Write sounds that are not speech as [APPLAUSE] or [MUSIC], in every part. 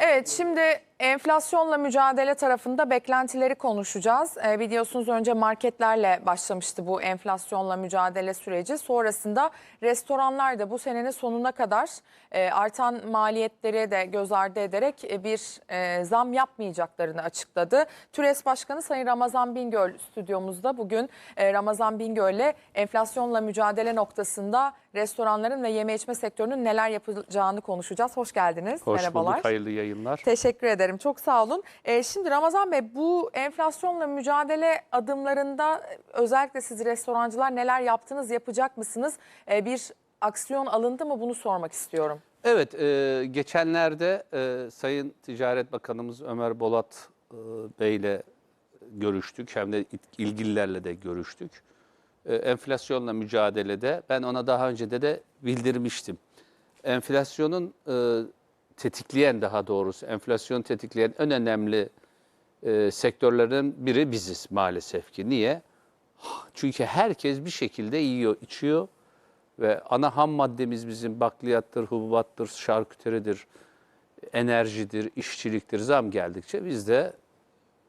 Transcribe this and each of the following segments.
Evet şimdi enflasyonla mücadele tarafında beklentileri konuşacağız. Ee, biliyorsunuz önce marketlerle başlamıştı bu enflasyonla mücadele süreci. Sonrasında restoranlar da bu senenin sonuna kadar e, artan maliyetleri de göz ardı ederek e, bir e, zam yapmayacaklarını açıkladı. TÜRES Başkanı Sayın Ramazan Bingöl stüdyomuzda bugün e, Ramazan Bingöl'le enflasyonla mücadele noktasında restoranların ve yeme içme sektörünün neler yapacağını konuşacağız. Hoş geldiniz. Hoş Merhabalar. bulduk, hayırlı yayınlar. Teşekkür ederim. Çok sağ olun. Ee, şimdi Ramazan Bey bu enflasyonla mücadele adımlarında e, özellikle siz restorancılar neler yaptınız, yapacak mısınız? Ee, bir aksiyon alındı mı bunu sormak istiyorum. Evet, e, geçenlerde e, Sayın Ticaret Bakanımız Ömer Bolat e, Bey ile görüştük. Hem de ilgililerle de görüştük. E, enflasyonla mücadelede ben ona daha önce de de bildirmiştim. Enflasyonun e, tetikleyen daha doğrusu enflasyonu tetikleyen en önemli e, sektörlerin biri biziz maalesef ki. Niye? Çünkü herkes bir şekilde yiyor, içiyor ve ana ham maddemiz bizim bakliyattır, hububattır, şarküteridir, enerjidir, işçiliktir. Zam geldikçe biz de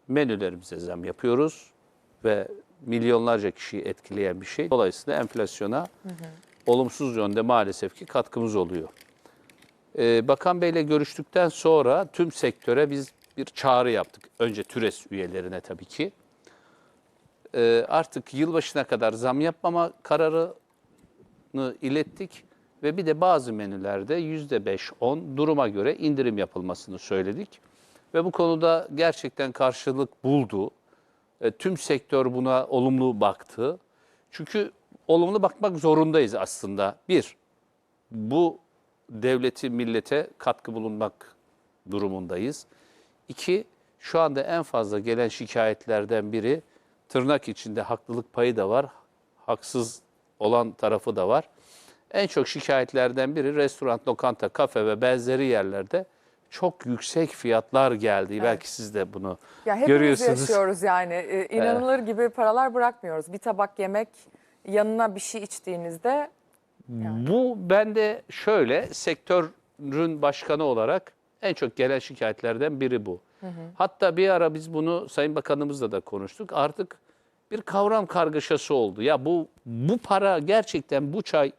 menülerimize zam yapıyoruz ve milyonlarca kişiyi etkileyen bir şey. Dolayısıyla enflasyona olumsuz yönde maalesef ki katkımız oluyor. Ee, Bakan Bey'le görüştükten sonra tüm sektöre biz bir çağrı yaptık. Önce TÜRES üyelerine tabii ki. Ee, artık yılbaşına kadar zam yapmama kararını ilettik ve bir de bazı menülerde yüzde beş, on duruma göre indirim yapılmasını söyledik. Ve bu konuda gerçekten karşılık buldu. E, tüm sektör buna olumlu baktı. Çünkü olumlu bakmak zorundayız aslında. Bir, bu devleti, millete katkı bulunmak durumundayız. İki, şu anda en fazla gelen şikayetlerden biri tırnak içinde haklılık payı da var, haksız olan tarafı da var. En çok şikayetlerden biri restoran, lokanta, kafe ve benzeri yerlerde çok yüksek fiyatlar geldi. Belki siz de bunu Ya görüyorsunuz. yaşıyoruz yani. Ee, inanılır gibi paralar bırakmıyoruz. Bir tabak yemek yanına bir şey içtiğinizde Bu bende şöyle sektörün başkanı olarak en çok gelen şikayetlerden biri bu. Hatta bir ara biz bunu Sayın Bakanımızla da konuştuk. Artık bir kavram kargaşası oldu. Ya bu bu para gerçekten bu çay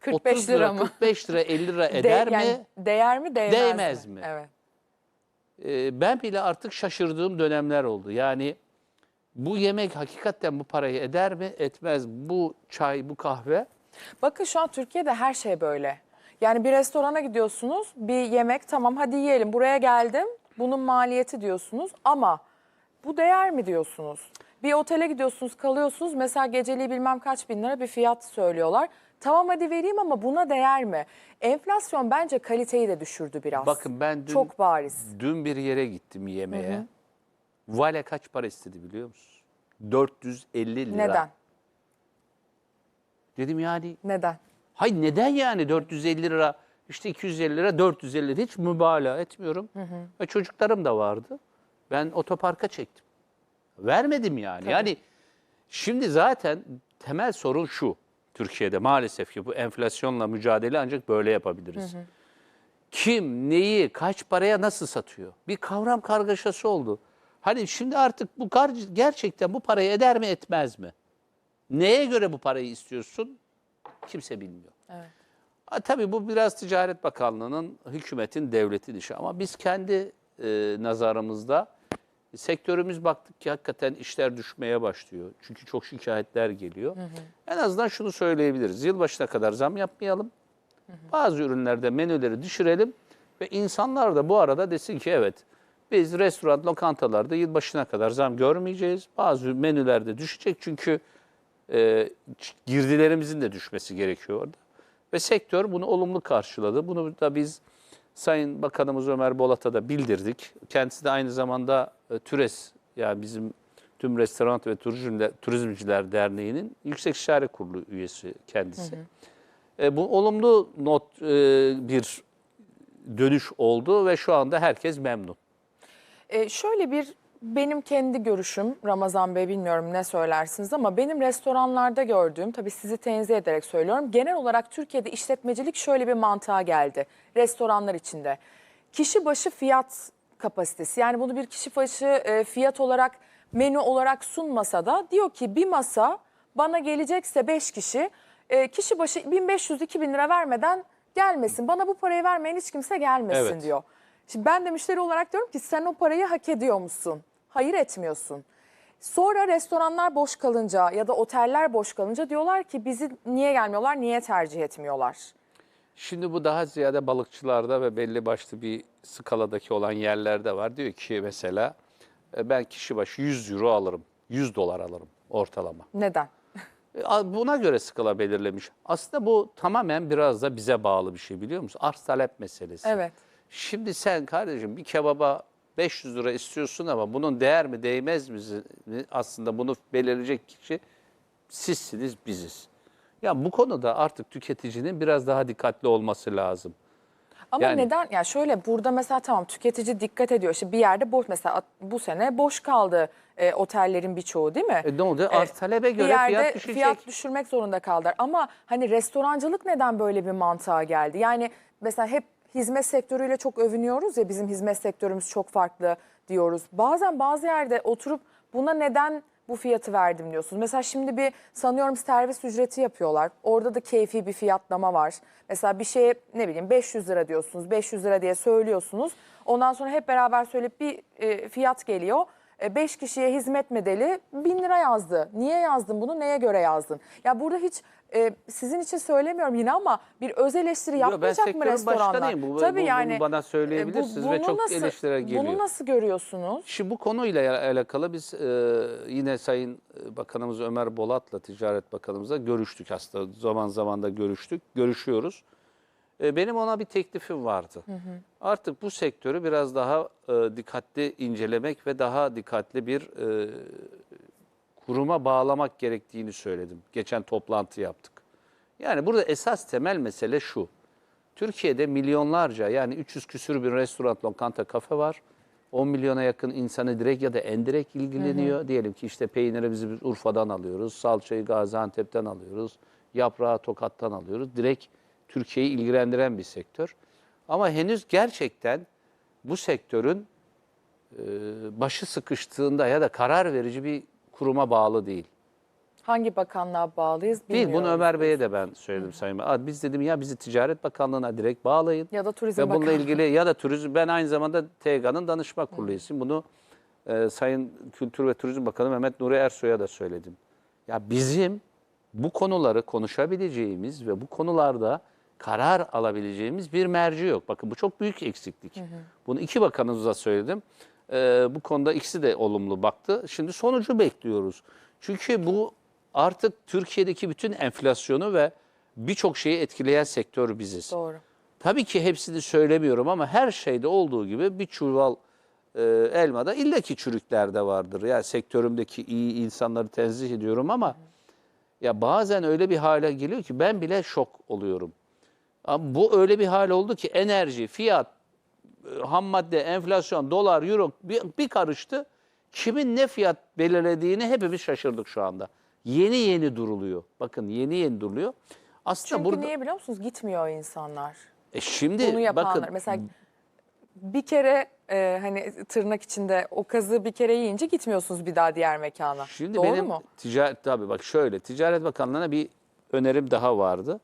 45 30 lira lira, mı? 45 lira 50 lira [LAUGHS] De- eder yani mi? değer mi değmez, Değmez mi? mi? Evet. Ee, ben bile artık şaşırdığım dönemler oldu. Yani bu yemek hakikaten bu parayı eder mi? Etmez. Bu çay, bu kahve Bakın şu an Türkiye'de her şey böyle. Yani bir restorana gidiyorsunuz, bir yemek tamam hadi yiyelim buraya geldim. Bunun maliyeti diyorsunuz ama bu değer mi diyorsunuz? Bir otele gidiyorsunuz, kalıyorsunuz. Mesela geceliği bilmem kaç bin lira bir fiyat söylüyorlar. Tamam hadi vereyim ama buna değer mi? Enflasyon bence kaliteyi de düşürdü biraz. Bakın ben dün Çok bariz. Dün bir yere gittim yemeğe. Vale kaç para istedi biliyor musun? 450 lira. Neden? Dedim yani Neden? hay neden yani 450 lira işte 250 lira 450 lira hiç mübalağa etmiyorum. Ve çocuklarım da vardı. Ben otoparka çektim. Vermedim yani. Yani şimdi zaten temel sorun şu. Türkiye'de maalesef ki bu enflasyonla mücadele ancak böyle yapabiliriz. Kim, neyi, kaç paraya nasıl satıyor? Bir kavram kargaşası oldu. Hani şimdi artık bu gerçekten bu parayı eder mi etmez mi? Neye göre bu parayı istiyorsun? Kimse bilmiyor. Evet. Ha, tabii bu biraz Ticaret Bakanlığı'nın, hükümetin, devletin işi. Ama biz kendi e, nazarımızda sektörümüz baktık ki hakikaten işler düşmeye başlıyor. Çünkü çok şikayetler geliyor. En azından şunu söyleyebiliriz. Yılbaşına kadar zam yapmayalım. Bazı ürünlerde menüleri düşürelim ve insanlar da bu arada desin ki evet biz restoran, lokantalarda yılbaşına kadar zam görmeyeceğiz. Bazı menülerde düşecek çünkü e, girdilerimizin de düşmesi gerekiyor orada. Ve sektör bunu olumlu karşıladı. Bunu da biz Sayın Bakanımız Ömer Bolat'a da bildirdik. Kendisi de aynı zamanda e, TÜRES yani bizim tüm Restoran ve Turizmler, Turizmciler Derneği'nin Yüksek İstişare Kurulu üyesi kendisi. E, bu olumlu not e, bir dönüş oldu ve şu anda herkes memnun. Ee, şöyle bir benim kendi görüşüm Ramazan Bey bilmiyorum ne söylersiniz ama benim restoranlarda gördüğüm tabii sizi tenzih ederek söylüyorum. Genel olarak Türkiye'de işletmecilik şöyle bir mantığa geldi restoranlar içinde. kişi başı fiyat kapasitesi. Yani bunu bir kişi başı e, fiyat olarak menü olarak sunmasa da diyor ki bir masa bana gelecekse 5 kişi e, kişi başı 1500-2000 lira vermeden gelmesin. Bana bu parayı vermeyen hiç kimse gelmesin Evet. diyor. Şimdi ben de müşteri olarak diyorum ki sen o parayı hak ediyor musun? Hayır etmiyorsun. Sonra restoranlar boş kalınca ya da oteller boş kalınca diyorlar ki bizi niye gelmiyorlar, niye tercih etmiyorlar? Şimdi bu daha ziyade balıkçılarda ve belli başlı bir skaladaki olan yerlerde var. Diyor ki mesela e, ben kişi başı 100 euro alırım, 100 dolar alırım ortalama. Neden? E, Buna göre skala belirlemiş. Aslında bu tamamen biraz da bize bağlı bir şey biliyor musun? Arz talep meselesi. Evet. Şimdi sen kardeşim bir kebaba 500 lira istiyorsun ama bunun değer mi değmez mi aslında bunu belirleyecek kişi sizsiniz biziz. Ya bu konuda artık tüketicinin biraz daha dikkatli olması lazım. Ama Yani- neden? Ya şöyle burada mesela tamam tüketici dikkat ediyor. İşte bir yerde boş mesela bu sene boş kaldı e, otellerin birçoğu değil mi? E ne oldu? E, Arz talebe bir göre yerde fiyat düşecek. fiyat düşürmek zorunda kaldılar. Ama hani restorancılık neden böyle bir mantığa geldi? Yani mesela hep hizmet sektörüyle çok övünüyoruz ya bizim hizmet sektörümüz çok farklı diyoruz. Bazen bazı yerde oturup buna neden bu fiyatı verdim diyorsunuz. Mesela şimdi bir sanıyorum servis ücreti yapıyorlar. Orada da keyfi bir fiyatlama var. Mesela bir şeye ne bileyim 500 lira diyorsunuz. 500 lira diye söylüyorsunuz. Ondan sonra hep beraber söyleyip bir e, fiyat geliyor. 5 kişiye hizmet medeli 1000 lira yazdı. Niye yazdın bunu? Neye göre yazdın? Ya burada hiç e, sizin için söylemiyorum yine ama bir öz eleştiri Yo, ben yapmayacak mı restoranlar? Bu- Tabii bu- yani bunu bana söyleyebilirsiniz ve bunu çok eleştiriler geliyor. Bunu nasıl görüyorsunuz? Şimdi bu konuyla alakalı biz e, yine Sayın Bakanımız Ömer Bolat'la Ticaret Bakanımızla görüştük aslında. Zaman zaman da görüştük, görüşüyoruz. E, benim ona bir teklifim vardı. Artık bu sektörü biraz daha e, dikkatli incelemek ve daha dikkatli bir e, kuruma bağlamak gerektiğini söyledim. Geçen toplantı yaptık. Yani burada esas temel mesele şu. Türkiye'de milyonlarca yani 300 küsür bir restoran, lokanta, kafe var. 10 milyona yakın insanı direkt ya da endirekt ilgileniyor. Diyelim ki işte peynirimizi biz Urfa'dan alıyoruz, salçayı Gaziantep'ten alıyoruz, yaprağı Tokat'tan alıyoruz. Direkt Türkiye'yi ilgilendiren bir sektör. Ama henüz gerçekten bu sektörün e, başı sıkıştığında ya da karar verici bir kuruma bağlı değil. Hangi bakanlığa bağlıyız Değil. Bunu. Ömer Bey'e de ben söyledim Sayın Bey. Biz dedim ya bizi Ticaret Bakanlığı'na direkt bağlayın. Ya da Turizm Ve bununla Bakanlığı. ilgili ya da turizm ben aynı zamanda TEGA'nın danışma kurulu üyesiyim. Bunu e, Sayın Kültür ve Turizm Bakanı Mehmet Nuri Ersoy'a da söyledim. Ya bizim bu konuları konuşabileceğimiz ve bu konularda karar alabileceğimiz bir merci yok. Bakın bu çok büyük eksiklik. Bunu iki bakanımıza söyledim. E, bu konuda ikisi de olumlu baktı. Şimdi sonucu bekliyoruz. Çünkü bu artık Türkiye'deki bütün enflasyonu ve birçok şeyi etkileyen sektör biziz. Doğru. Tabii ki hepsini söylemiyorum ama her şeyde olduğu gibi bir çuval e, elmada illaki çürükler de vardır. Yani sektörümdeki iyi insanları tenzih ediyorum ama ya bazen öyle bir hale geliyor ki ben bile şok oluyorum. Ama bu öyle bir hal oldu ki enerji, fiyat, ham madde, enflasyon, dolar, euro bir, bir karıştı. Kimin ne fiyat belirlediğini hepimiz şaşırdık şu anda. Yeni yeni duruluyor. Bakın yeni yeni duruluyor. Aslında Çünkü burada niye biliyor musunuz? Gitmiyor insanlar. e şimdi Bunu yapanlar. bakın Mesela bir kere e, hani tırnak içinde o kazığı bir kere yiyince gitmiyorsunuz bir daha diğer mekana. Şimdi Doğru benim mu? ticaret tabii bak şöyle Ticaret Bakanlığı'na bir önerim daha vardı.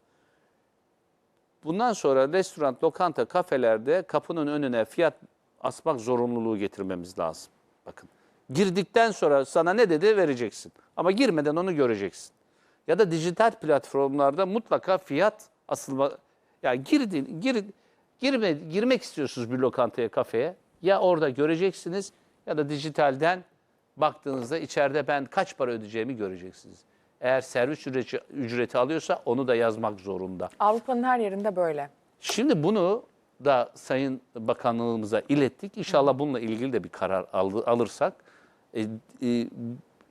Bundan sonra restoran, lokanta, kafelerde kapının önüne fiyat asmak zorunluluğu getirmemiz lazım. Bakın girdikten sonra sana ne dedi vereceksin. Ama girmeden onu göreceksin. Ya da dijital platformlarda mutlaka fiyat asılma ya girdin gir girme girmek istiyorsunuz bir lokantaya, kafeye ya orada göreceksiniz ya da dijitalden baktığınızda içeride ben kaç para ödeyeceğimi göreceksiniz. Eğer servis ücreti, ücreti alıyorsa onu da yazmak zorunda. Avrupa'nın her yerinde böyle. Şimdi bunu da Sayın Bakanlığımıza ilettik. İnşallah bununla ilgili de bir karar alırsak e, e,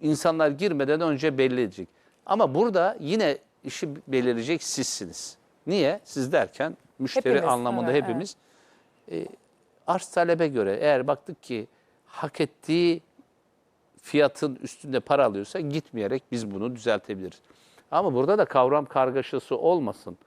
insanlar girmeden önce belli edecek. Ama burada yine işi belirleyecek sizsiniz. Niye? Siz derken müşteri Hepimiz, anlamında evet, hepimiz. E, arz talebe göre eğer baktık ki hak ettiği fiyatın üstünde para alıyorsa gitmeyerek biz bunu düzeltebiliriz. Ama burada da kavram kargaşası olmasın.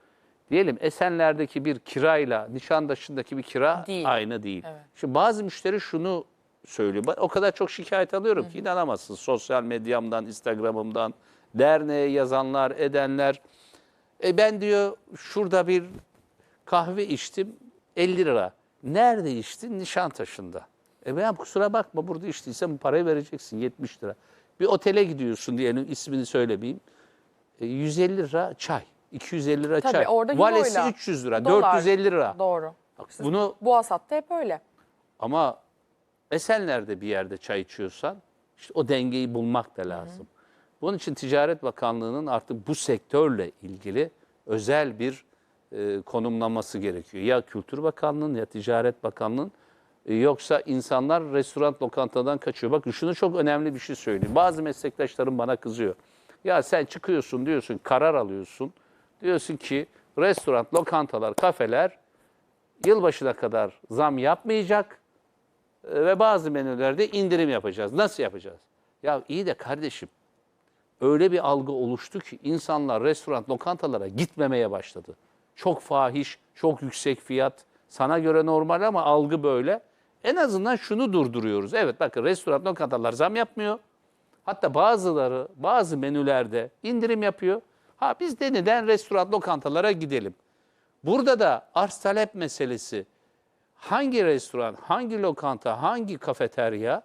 Diyelim Esenler'deki bir kirayla Nişantaşı'ndaki bir kira Değil. aynı değil. Evet. Şimdi bazı müşteri şunu söylüyor. Ben O kadar çok şikayet alıyorum ki inanamazsın. Sosyal medyamdan, Instagram'ımdan, derneğe yazanlar, edenler. E ben diyor şurada bir kahve içtim 50 lira. Nerede içtin? Nişantaşı'nda. E ben kusura bakma burada içtiysen bu parayı vereceksin 70 lira. Bir otele gidiyorsun diyelim ismini söylemeyeyim. E, 150 lira çay. 250 lira Tabii, çay. orada Valesi euroyla, 300 lira, dolar. 450 lira. Doğru. Bak bunu Bu hasatta hep öyle. ama Esenler'de bir yerde çay içiyorsan işte o dengeyi bulmak da lazım. Bunun için Ticaret Bakanlığı'nın artık bu sektörle ilgili özel bir e, konumlaması gerekiyor. Ya Kültür Bakanlığı'nın ya Ticaret Bakanlığı'nın yoksa insanlar restoran lokantadan kaçıyor. Bakın şunu çok önemli bir şey söyleyeyim. Bazı meslektaşlarım bana kızıyor. Ya sen çıkıyorsun diyorsun karar alıyorsun. Diyorsun ki restoran, lokantalar, kafeler yılbaşına kadar zam yapmayacak e, ve bazı menülerde indirim yapacağız. Nasıl yapacağız? Ya iyi de kardeşim öyle bir algı oluştu ki insanlar restoran, lokantalara gitmemeye başladı. Çok fahiş, çok yüksek fiyat. Sana göre normal ama algı böyle. En azından şunu durduruyoruz. Evet bakın restoran, lokantalar zam yapmıyor. Hatta bazıları bazı menülerde indirim yapıyor. Ha biz de neden restoran, lokantalara gidelim? Burada da arz talep meselesi hangi restoran, hangi lokanta, hangi kafeterya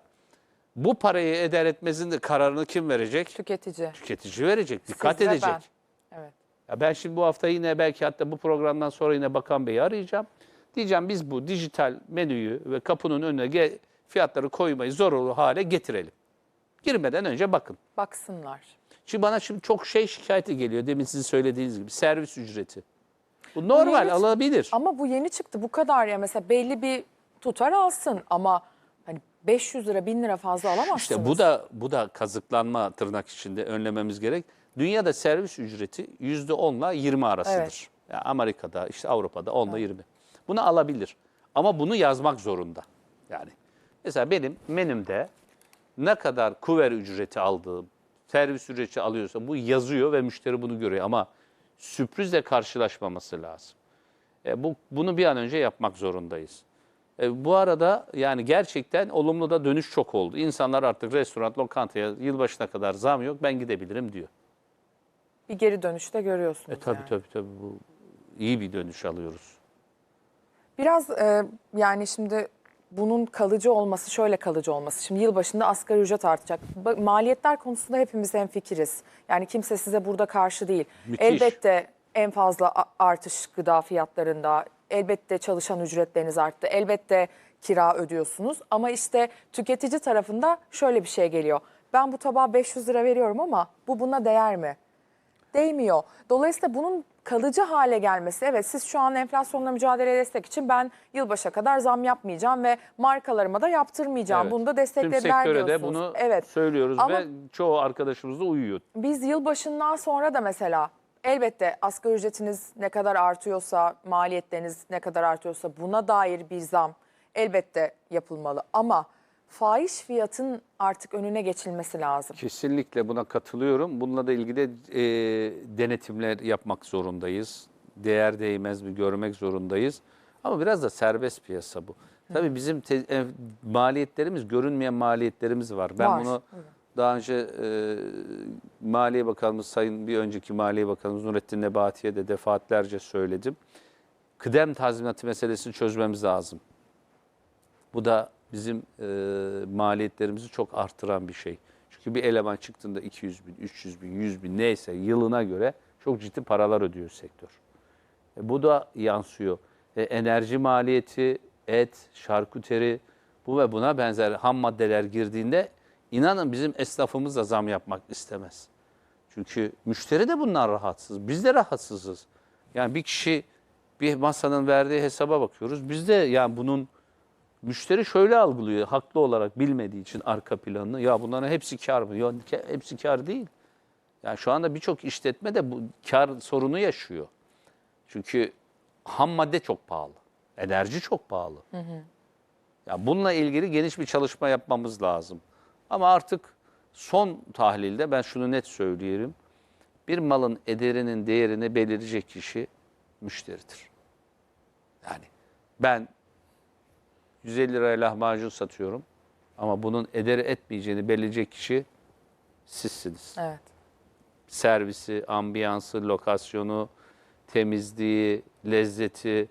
bu parayı eder etmezin de kararını kim verecek? Tüketici. Tüketici verecek, dikkat Siz edecek. ben. Evet. Ya ben şimdi bu hafta yine belki hatta bu programdan sonra yine Bakan Bey'i arayacağım. Diyeceğim biz bu dijital menüyü ve kapının önüne fiyatları koymayı zorunlu hale getirelim. Girmeden önce bakın. Baksınlar. Şimdi bana şimdi çok şey şikayeti geliyor demin sizin söylediğiniz gibi servis ücreti. Bu normal yeni- alabilir. Ama bu yeni çıktı. Bu kadar ya mesela belli bir tutar alsın ama hani 500 lira 1000 lira fazla alamazsınız. İşte bu da bu da kazıklanma tırnak içinde önlememiz gerek. Dünyada servis ücreti yüzde 10'la 20 arasıdır. Evet. Ya Amerika'da işte Avrupa'da 10'la 20. Bunu alabilir. Ama bunu yazmak zorunda. Yani mesela benim menümde ne kadar kuver ücreti aldığım, servis ücreti alıyorsa bu yazıyor ve müşteri bunu görüyor ama sürprizle karşılaşmaması lazım. E, bu bunu bir an önce yapmak zorundayız. E, bu arada yani gerçekten olumlu da dönüş çok oldu. İnsanlar artık restoran, lokantaya yılbaşına kadar zam yok ben gidebilirim diyor. bir geri dönüşte görüyorsunuz. E tabii yani. tabii tabii bu iyi bir dönüş alıyoruz. Biraz e, yani şimdi bunun kalıcı olması, şöyle kalıcı olması. Şimdi yılbaşında asgari ücret artacak. Ba- Maliyetler konusunda hepimiz hemfikiriz. Yani kimse size burada karşı değil. Müthiş. Elbette en fazla a- artış gıda fiyatlarında, elbette çalışan ücretleriniz arttı, elbette kira ödüyorsunuz. Ama işte tüketici tarafında şöyle bir şey geliyor. Ben bu tabağa 500 lira veriyorum ama bu buna değer mi? değmiyor. Dolayısıyla bunun kalıcı hale gelmesi, evet siz şu an enflasyonla mücadele destek için ben yılbaşa kadar zam yapmayacağım ve markalarıma da yaptırmayacağım. Evet. Bunu da Tüm desteklediler sektöre diyorsunuz. de bunu evet. söylüyoruz Ama- ve çoğu arkadaşımız da uyuyor. Biz yılbaşından sonra da mesela elbette asgari ücretiniz ne kadar artıyorsa, maliyetleriniz ne kadar artıyorsa buna dair bir zam elbette yapılmalı. Ama fahiş fiyatın artık önüne geçilmesi lazım. Kesinlikle buna katılıyorum. Bununla da ilgili e, denetimler yapmak zorundayız. Değer değmez bir görmek zorundayız. Ama biraz da serbest piyasa bu. Tabii bizim te- e, maliyetlerimiz, görünmeyen maliyetlerimiz var. Ben Var, bunu daha önce e, Maliye Bakanımız, Sayın bir önceki Maliye Bakanımız Nurettin Nebati'ye de defaatlerce söyledim. Kıdem tazminatı meselesini çözmemiz lazım. Bu da bizim e, maliyetlerimizi çok artıran bir şey. Çünkü bir eleman çıktığında 200 bin, 300 bin, 100 bin neyse yılına göre çok ciddi paralar ödüyor sektör. E, bu da yansıyor. E, enerji maliyeti, et, şarküteri bu ve buna benzer ham maddeler girdiğinde inanın bizim esnafımız da zam yapmak istemez. Çünkü müşteri de bundan rahatsız. Biz de rahatsızız. Yani bir kişi bir masanın verdiği hesaba bakıyoruz. Biz de yani bunun müşteri şöyle algılıyor haklı olarak bilmediği için arka planını. Ya bunların hepsi kar mı? Ya hepsi kar değil. Yani şu anda birçok işletme de bu kar sorunu yaşıyor. Çünkü ham madde çok pahalı. Enerji çok pahalı. Ya bununla ilgili geniş bir çalışma yapmamız lazım. Ama artık son tahlilde ben şunu net söyleyelim. Bir malın ederinin değerini belirleyecek kişi müşteridir. Yani ben 150 liraya lahmacun satıyorum ama bunun ederi etmeyeceğini belirleyecek kişi sizsiniz. Evet. Servisi, ambiyansı, lokasyonu, temizliği, lezzeti,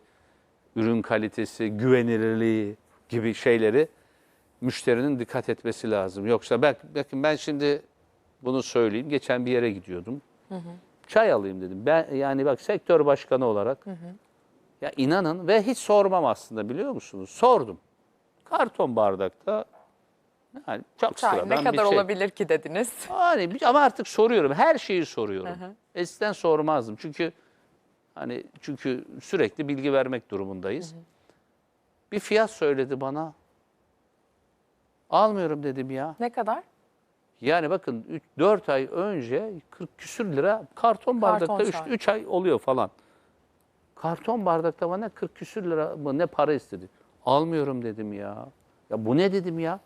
ürün kalitesi, güvenilirliği gibi şeyleri müşterinin dikkat etmesi lazım. Yoksa bak, bakın ben şimdi bunu söyleyeyim. Geçen bir yere gidiyordum. Çay alayım dedim. Ben yani bak sektör başkanı olarak ya inanın ve hiç sormam aslında biliyor musunuz? Sordum. Karton bardakta yani çok Çay sıradan ne kadar bir şey. olabilir ki dediniz. Hani bir- ama artık soruyorum. Her şeyi soruyorum. Eskiden sormazdım. Çünkü hani çünkü sürekli bilgi vermek durumundayız. Bir fiyat söyledi bana. Almıyorum dedim ya. Ne kadar? Yani bakın 4 ay önce 40 küsür lira karton bardakta çay. 3 ay oluyor falan. Karton bardakta bana 40 küsür lira mı ne para istedi. Almıyorum dedim ya. Ya bu ne dedim ya.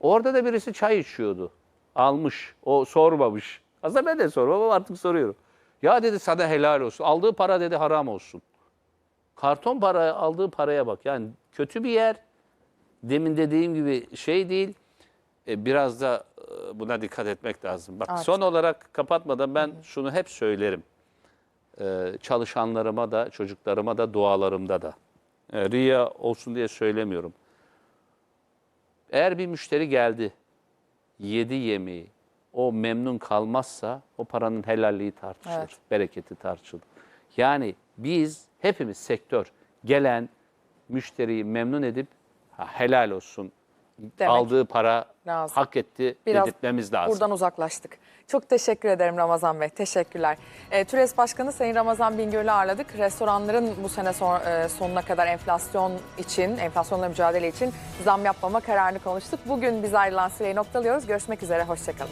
Orada da birisi çay içiyordu. Almış. O sormamış. Aslında ben de sormam artık soruyorum. Ya dedi sana helal olsun. Aldığı para dedi haram olsun. Karton para aldığı paraya bak. Yani kötü bir yer. Demin dediğim gibi şey değil. E, biraz da e, buna dikkat etmek lazım. Bak Evet. son olarak kapatmadan ben şunu hep söylerim. E, çalışanlarıma da, çocuklarıma da, dualarımda da. E, riya olsun diye söylemiyorum. Eğer bir müşteri geldi, yedi yemeği, o memnun kalmazsa o paranın helalliği tartışılır, Evet. bereketi tartışılır. Yani biz hepimiz sektör gelen müşteriyi memnun edip ha, helal olsun Demek aldığı para lazım. hak etti Biraz dedirtmemiz lazım. Buradan uzaklaştık. Çok teşekkür ederim Ramazan Bey. Teşekkürler. E, TÜRES Başkanı Sayın Ramazan Bingöl'ü ağırladık. Restoranların bu sene son- e, sonuna kadar enflasyon için, enflasyonla mücadele için zam yapmama kararını konuştuk. Bugün biz ayrılan süreyi noktalıyoruz. Görüşmek üzere, hoşçakalın.